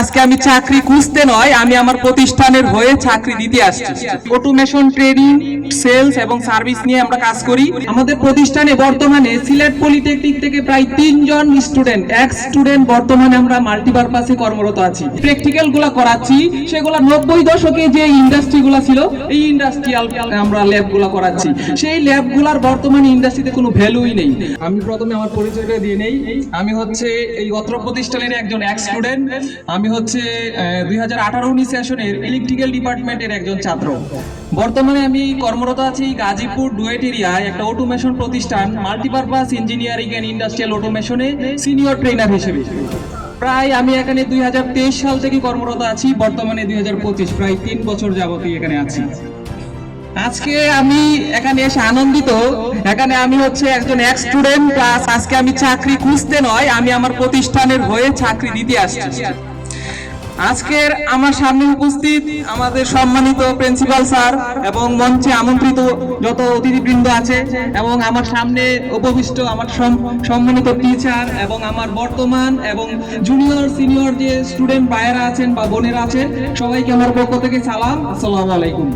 আজকে আমি চাকরি খুঁজতে নয়, আমি আমার প্রতিষ্ঠানের হয়ে চাকরি দিতে আসছি। অটোমেশন ট্রেনিং সেলস এবং সার্ভিস নিয়ে আমরা কাজ করি। আমাদের প্রতিষ্ঠানে বর্তমানে সিলেট পলিটেকনিক থেকে প্রায় তিনজন স্টুডেন্ট এক স্টুডেন্ট বর্তমানে আমরা মাল্টিপারপাসে কর্মরত আছি। প্র্যাকটিক্যালগুলা করাচ্ছি, সেগুলো নব্বই দশকে যে ইন্ডাস্ট্রি গুলা ছিল, এই ইন্ডাস্ট্রিয়াল আমরা ল্যাবগুলা করাচ্ছি। সেই ল্যাবগুলার বর্তমানে ইন্ডাস্ট্রিতে কোনো ভ্যালুই নেই। আমি প্রথমে আমার পরিচয়টা দিয়ে নেই। আমি হচ্ছে এই অত্র প্রতিষ্ঠানের একজন এক স্টুডেন্ট আমি হচ্ছে দুই হাজার আঠারো উনিশ সেশনের ইলেকট্রিক্যাল ডিপার্টমেন্টের একজন ছাত্র। বর্তমানে আমি কর্মরত আছি গাজীপুর ডুয়েট এরিয়ায় একটা অটোমেশন প্রতিষ্ঠান মাল্টিপারপাস ইঞ্জিনিয়ারিং অ্যান্ড ইন্ডাস্ট্রিয়াল অটোমেশনে সিনিয়র ট্রেনার হিসেবে। প্রায় আমি এখানে দুই হাজার তেইশ সাল থেকে কর্মরত আছি, বর্তমানে দুই হাজার পঁচিশ, প্রায় তিন বছর যাবতই এখানে আছি। আজকে আমি এখানে এসে আনন্দিত, এখানে আমি হচ্ছে একজন এক স্টুডেন্ট প্লাস আজকে আমি চাকরি খুঁজতে নয়, আমি আমার প্রতিষ্ঠানের হয়ে চাকরি দিতে আসছি। আজকের আমার সামনে উপস্থিত আমাদের সম্মানিত প্রিন্সিপাল স্যার এবং মঞ্চে আমন্ত্রিত যত অতিথিবৃন্দ আছে এবং আমার সামনে উপবিষ্ট আমার সম্মানিত টিচার এবং আমার বর্তমান এবং জুনিয়র সিনিয়র যে স্টুডেন্ট ভাইয়েরা আছেন বা বোনেরা আছেন, সবাইকে আমার পক্ষ থেকে সালাম। আসসালামু আলাইকুম।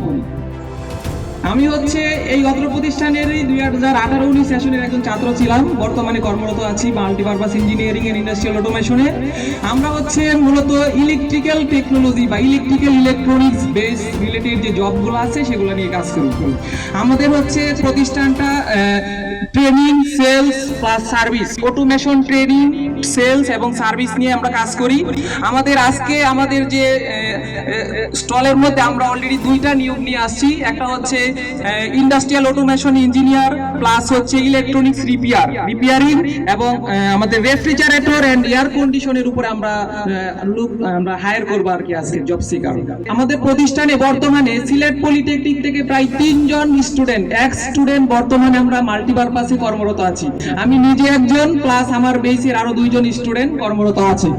আমি হচ্ছে এই অত্র প্রতিষ্ঠানেরই দুই হাজার আঠারো উনিশ সেশনের একজন ছাত্র ছিলাম। বর্তমানে কর্মরত আছি মাল্টিপারপাস ইঞ্জিনিয়ারিং এন্ড ইন্ডাস্ট্রিয়াল অটোমেশনে। আমরা হচ্ছে মূলত ইলেকট্রিক্যাল টেকনোলজি বা ইলেকট্রিক্যাল ইলেকট্রনিক্স বেস রিলেটেড যে জবগুলো আছে, সেগুলো নিয়ে কাজ করি। আমাদের হচ্ছে প্রতিষ্ঠানটা training sales plus service automation training sales এবং সার্ভিস নিয়ে আমরা কাজ করি। আমাদের আজকে আমাদের যে স্টলের মধ্যে আমরা অলরেডি দুইটা নিয়োগ নিয়ে আসছি। একটা হচ্ছে ইন্ডাস্ট্রিয়াল অটোমেশন ইঞ্জিনিয়ার প্লাস হচ্ছে ইলেকট্রনিক্স রিপেয়ার রিপেয়ারিং এবং আমাদের রেফ্রিজারেটর এন্ড এয়ার কন্ডিশনের উপরে আমরা লোক আমরা হায়ার করব আর কি আজকে জব সিকার আমাদের প্রতিষ্ঠানে বর্তমানে সিলেট পলিটেকনিক থেকে প্রায় তিনজন স্টুডেন্ট এক স্টুডেন্ট বর্তমানে আমরা মাল্টিপারপাসে কর্মরত আছি। আমি নিজে একজন প্লাস আমার বেসের আরও দুইজন স্টুডেন্ট কর্মরত আছে।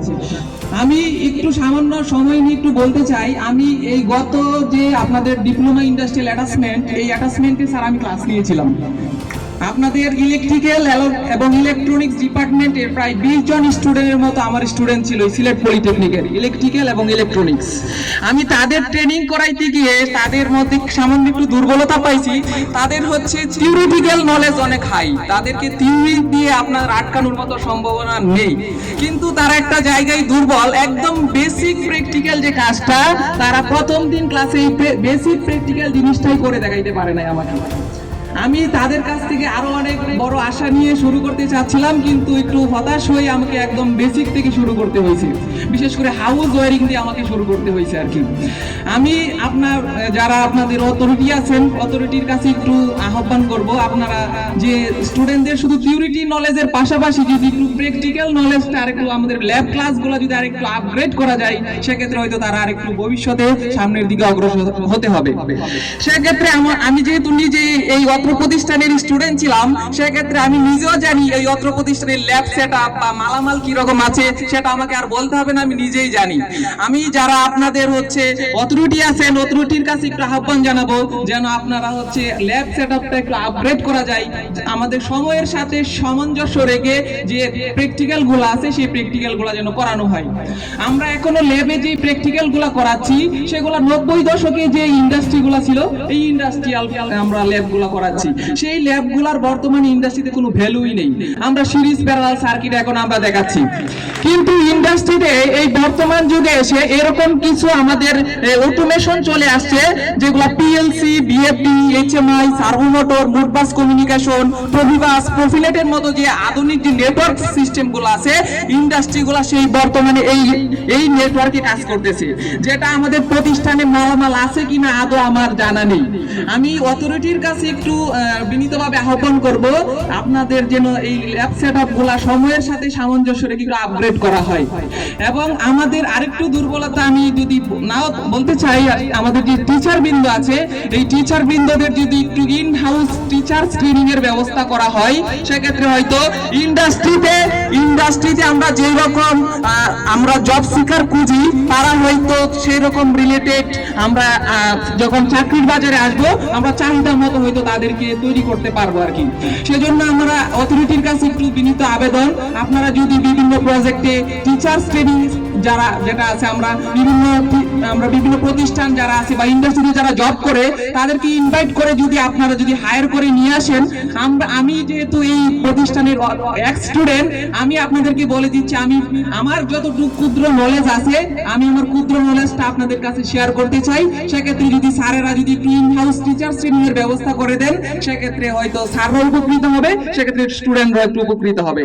আমি একটু সামান্য সময় নিয়ে একটু বলতে চাই, আমি এই গত যে আপনাদের ডিপ্লোমা ইন্ডাস্ট্রিয়াল অ্যাটাচমেন্ট এই অ্যাটাচমেন্টে স্যার আমি ক্লাস নিয়েছিলাম। আপনাদের ইলেকট্রিক্যাল এবং ইলেকট্রনিক্স ডিপার্টমেন্টের প্রায় বিশ জন স্টুডেন্টের মতো আমার স্টুডেন্ট ছিল সিলেট পলিটেকনিকের ইলেকট্রিক্যাল এবং ইলেকট্রনিক্স আমি তাদের ট্রেনিং করাইতে গিয়ে তাদের মধ্যে সামান্য একটু দুর্বলতা পাইছি। তাদের হচ্ছে থিওরিটিক্যাল নলেজ অনেক হাই তাদেরকে থিওরি দিয়ে আপনার আটকানোর মতো সম্ভাবনা নেই। কিন্তু তারা একটা জায়গায় দুর্বল, একদম বেসিক প্র্যাকটিক্যাল যে কাজটা, তারা প্রথম দিন ক্লাসে বেসিক প্র্যাকটিক্যাল জিনিসটাই করে দেখাইতে পারে নাই আমাকে। আমি তাদের কাছ থেকে আরও অনেক বড় আশা নিয়ে শুরু করতে চাচ্ছিলাম, কিন্তু একটু হতাশ হয়ে আমাকে একদম বেসিক থেকে শুরু করতে হয়েছে। বিশেষ করে হাউস ওয়ারিং দিয়ে আমাকে শুরু করতে হয়েছে আর কি। আমি আপনার, যারা আপনাদের অথরিটি আছেন অথরিটির কাছে একটু আহ্বান করব। আপনারা, যে স্টুডেন্টদের শুধু থিওরিটি নলেজের পাশাপাশি যদি একটু প্র্যাকটিক্যাল নলেজটা আরেকটু আমাদের ল্যাব ক্লাসগুলো যদি আরেকটু আপগ্রেড করা যায়, সেক্ষেত্রে হয়তো তারা আরেকটু ভবিষ্যতে সামনের দিকে অগ্রসর হতে হবে। সেক্ষেত্রে আমি যেহেতু নিজে এই অত্র প্রতিষ্ঠানের স্টুডেন্ট ছিলাম, সেক্ষেত্রে আমি নিজেও জানি এই অত্র প্রতিষ্ঠানের ল্যাব সেট বা মালামাল কি রকম আছে, সেটা আমাকে আর বলতে হবে না, আমি নিজেই জানি। আমি যারা আপনাদের হচ্ছে অথরিটি আছেন অথরিটির কাছে একটু আহ্বান জানাব, যেন আপনারা হচ্ছে ল্যাব সেট আপটা একটু আপগ্রেড করা যায়, আমাদের সময়ের সাথে সামঞ্জস্য রেখে যে প্র্যাকটিক্যালগুলো আছে, সেই প্র্যাকটিক্যালগুলো যেন করানো হয়। আমরা এখনও ল্যাবে যে প্র্যাকটিক্যালগুলো করাচ্ছি, সেগুলো নব্বই দশকে যে ইন্ডাস্ট্রি গুলো ছিল, এই ইন্ডাস্ট্রিয়াল আমরা ল্যাবগুলো করাচ্ছি সেই ল্যাবগুলার বর্তমানে ইন্ডাস্ট্রিতে কোনো ভ্যালুই নেই। আমরা সিরিজ প্যারালাল সার্কিট এখন আমরা দেখাচ্ছি। কিন্তু ইন্ডাস্ট্রিতে এই বর্তমান যুগে এসে এরকম কিছু আমাদের অটোমেশন চলে আসছে, যেগুলো PLC VFD HMI servo motor Modbus communication Profibus প্রফিলেটের মতো যে আধুনিক যে নেটওয়ার্ক সিস্টেমগুলো আছে ইন্ডাস্ট্রি গুলা সেই বর্তমানে এই এই নেটওয়ার্কে কাজ করতেছে। যেটা আমাদের প্রতিষ্ঠানে মালামাল আছে কিনা, আদৌ আমার জানা নেই। আমি অথরিটির কাছে একটু বিনীতভাবে আহ্বান করব আপনাদের যেন এই ল্যাব সেট আপগুলা সময়ের সাথে সামঞ্জস্য রেখে আপগ্রেড করা হয়। এবং আমাদের আরেকটু দুর্বলতা আমি যদি নাও বলতে চাই আমাদের যে টিচার বৃন্দ আছে এই টিচার বৃন্দদের যদি একটু ইন হাউস টিচার ট্রেনিং এর ব্যবস্থা করা হয় সেক্ষেত্রে হয়তো ইন্ডাস্ট্রিতে ইন্ডাস্ট্রিতে আমরা যেই রকম আহ, আমরা জব সিকার খুঁজি তারা হয়তো সেই রকম রিলেটেড আমরা যখন চাকরির বাজারে আসব, আমরা চাহিদা মতো হয়তো তাদেরকে তৈরি করতে পারব আর কি। সেজন্য আমরা অথরিটির কাছে একটু বিনীত আবেদন। আপনারা যদি বিভিন্ন প্রজেক্টে টিচার্স ট্রেনিং যারা, যেটা আছে, আমরা বিভিন্ন আমরা বিভিন্ন প্রতিষ্ঠান যারা আছে বা ইন্ডাস্ট্রিতে যারা জব করে, তাদেরকে ইনভাইট করে যদি আপনারা যদি হায়ার করে নিয়ে আসেন, আমরা, আমি যেহেতু এই প্রতিষ্ঠানের এক স্টুডেন্ট আমি আপনাদেরকে বলে দিচ্ছি, আমি, আমার যতটুকু ক্ষুদ্র নলেজ আছে, আমি আমার ক্ষুদ্র নলেজটা আপনাদের কাছে শেয়ার করতে চাই, সেক্ষেত্রে যদি স্যারেরা যদি ইন হাউস টিচার ট্রেনিং এর ব্যবস্থা করে দেন, সেক্ষেত্রে হয়তো স্যাররা উপকৃত হবে, সেক্ষেত্রে স্টুডেন্টরা একটু উপকৃত হবে।